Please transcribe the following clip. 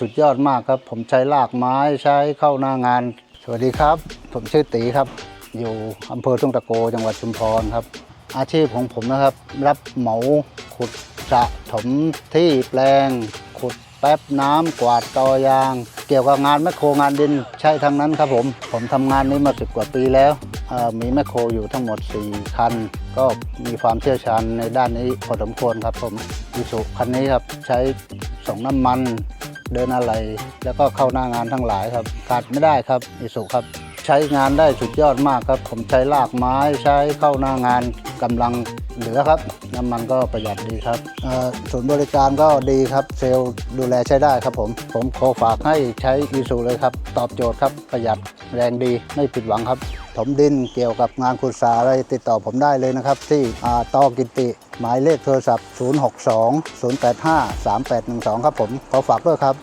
สุดยอดมากครับ ผมใช้ลากไม้ใช้เข้าหน้างาน สวัสดีครับ ผมชื่อตีครับ อยู่อำเภอทุ่งตะโกจังหวัดชุมพรครับ อาชีพของผมนะครับ รับเหมาขุดสะถมที่แปลง ขุดแป๊บน้ำกวาดตอยาง เกี่ยวกับงานแมคโครงานดินใช่ทั้งนั้นครับผม ผมทำงานนี้มาสิบกว่าปีแล้วมีแมคโครอยู่ทั้งหมด 4 คัน ก็มีความเชี่ยวชาญในด้านนี้พอสมควรครับผมอิสุคันนี้ครับใช้ส่งน้ำมัน เดินอะไร แล้วก็เข้าหน้างานทั้งหลายครับขาดไม่ได้ครับอิสุครับ ใช้งานได้สุดยอดมากครับ ผมใช้ลากไม้ใช้เข้าหน้างาน กำลังเหลือครับ น้ำมันก็ประหยัดดีครับศูนย์บริการก็ดีครับ เซลล์ดูแลใช้ได้ครับผม ผมขอฝากให้ใช้อีซูเลยครับ ตอบโจทย์ครับประหยัดแรงดีไม่ผิดหวังครับ ถมดินเกี่ยวกับงานขุดสาอะไรติดต่อผมได้เลยนะครับ ที่ตอกิติหมายเลขโทรศัพท์ 062 085 3812 ครับผมขอฝากด้วยครับ